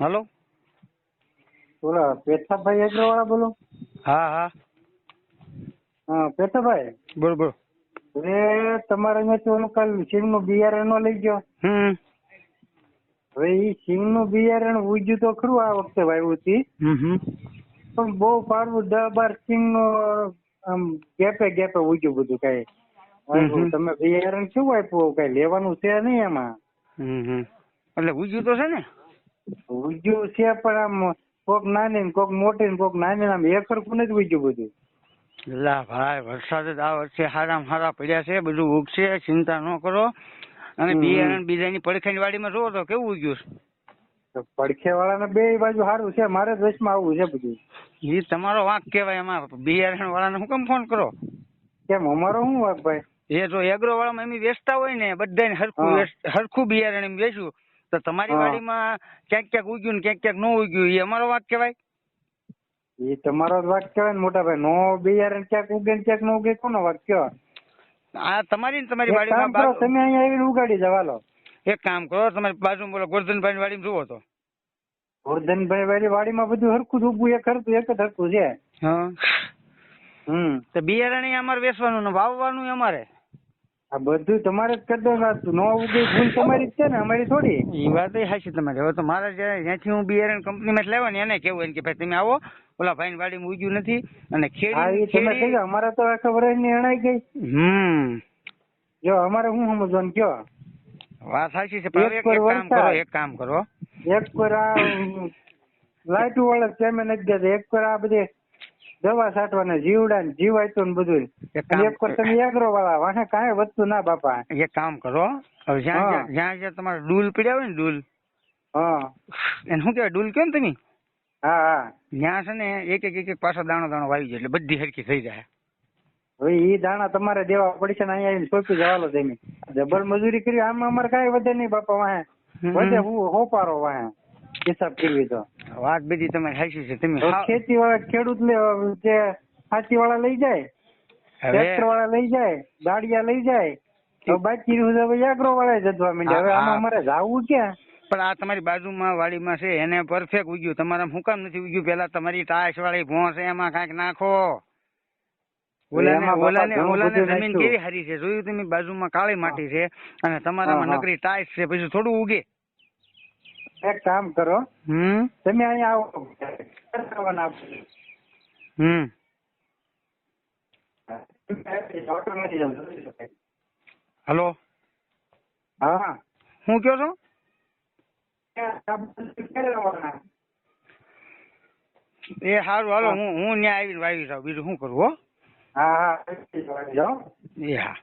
હાલો? બોલો પેથાભાઈ અગ્રવાળા બોલો? હા હા. હા પેથાભાઈ? બોલો બોલો. હવે તમારે મેં તો કાલ સિંગનું બિયારણ નો લઈ ગયો. હમ. હવે ઈ સિંગનું બિયારણ ઉજ્યું તો ખરું આ વખતે વાવ્યું હતી પણ બહુ પાડવું દસ બાર સિંગનું આમ ગેપે ગેપે ઉજ્યું બધું કઈ. તમે બિયારણ કેવું આપ્યું? કઈ લેવાનું છે નહીં એમાં? હમ હમ. એટલે ઉજ્યું તો છે ને? ઉગ્યું છે પણ આમ કોક નાની ને કોક મોટી ને કોક નાની ને આમ એક સરખું નથી ઉજ્યું બધું. લા ભાઈ વરસાદ જ આ વર્ષે હારામ હારા પડ્યા છે બધું ઉગશે ચિંતા ન કરો. અને. બિયારણ બીજાની પડખાની વાડીમાં જોવો તો કેવું ઉગ્યું તો પડખે વાળાને બે બાજુ સારું છે મારે વચમાં આવવું છે બધું. એ તમારો વાંક કહેવાય એમાં. બિયારણ વાળાને હું કેમ ફોન કરો? કેમ અમારો શું વાંક ભાઈ? એ જો એગ્રો વાળામાં એમ વેચતા હોય ને બધાને હરખું સરખું હરખું બિયારણ એમ વેચ્યું તો તમારી. વાડીમાં ક્યાંક ક્યાંક ઉગ્યું ને ક્યાંક ક્યાંક ન ઉગ્યું એ અમારો વાંક કહેવાય? એ તમારો જ વાક કહેવાય ને મોટા ભાઈ નો બિયારણ ક્યાંક ઉગે ને ક્યાંક ન ઉગે કોનો વાક કહેવાય આ તમારી ને તમારી વાડીમાં બાજુ- તમે અહીંયા આવીને ઉગાડી જવા લો એક કામ કરો તમારી બાજુ બોલો ગોરધનભાઈ વાડીમાં જુઓ તો. ગોરધનભાઈ વાળી વાડીમાં બધું હરખું જ ઉગવું એક હરખું એક જ હરખું છે. હા. હમ. તો બિયારણ અમારે વેચવાનું ને વાવવાનું અમારે. આ બધું તમારે જ કરી દો નો ઉગે ભૂલ તમારી જ છે ને અમારી થોડી. એ વાત હાચી તમારી. હવે તો મારે જ્યાં- જ્યાંથી હું બિયારણ કંપનીમાં લેવા ને એને કેવું એને કે ભાઈ તમે આવો ઓલા ભાઈ વાડીમાં ઉગ્યું નથી અને ખેડી અમારે તો આખા વર્ષની અણાઈ ગઈ. હમ. જો અમારે હું સમજવાનું કયો? વાત સાચી છે પણ એક કામ કરો એક કામ કરો. એક પર આ લાઈટ વાળા પેમેન્ટ નથી દેતા એક પર આ બધી દવા છાંટવાના જીવડા ને જીવાયતું ને બધું એક કામ પર તમે એગ્રો વાળા વાહે કાંઈ વધતું ના બાપા. એક કામ કરો હવે જ્યાં જ્યાં- જ્યાં તમારે ડૂલ પીડ્યા હોય ને ડૂલ હા. એને શું કહેવાય ડૂલ કહો ને તમે? હા હા. ત્યાં છે ને એક એક એક એક પાછો દાણો દાણો વાવી જાય એટલે બધી હરખી થઈ જાય. હવે ઈ દાણા તમારે દેવા પડશે ને અહીંયા આવીને સોંપી જવાનો તમે જબર મજૂરી કરી આમ અમારે કાંઈ વધે નહીં બાપા વાહે. વધે હું હોપારો વાહે. હિસાબ કરવી તો વાત બધી તમારી સાચી છે તમે ખેતી વાળા ખેડૂત જે હાથી વાળા લઈ જાય ટ્રેક્ટર વાળા લઈ જાય ગાડિયા લઈ જાય બાકી એગ્રો વાળા જતવા માંડ્યા. હવે આમાં અમારે જાવું ક્યાં? પણ આ તમારી બાજુમાં વાડીમાં છે એને પરફેક્ટ ઉગ્યું. તમારા હું કામ નથી ઉગ્યું? પેલા તમારી ટાઈસ વાળી ભોં છે એમાં કાંઈક નાખો. જમીન કેવી સારી છે? જોયું તમે બાજુમાં કાળી માટી છે અને તમારામાં. નકરી ટાઈસ છે પછી થોડું ઉગે. એક કામ કરો હમ તમે અહીંયા આવો કરવાના આપો. હમ ઓટોમેટિક આમ જોઈ શકાય. હલો હા શું કહો છો આ બધું ક્યારે આવવાના? એ સારું હાલો હું હું ત્યાં આવીને વાવી જાઉં બીજું શું કરું હો હા હા જાઓ એ હા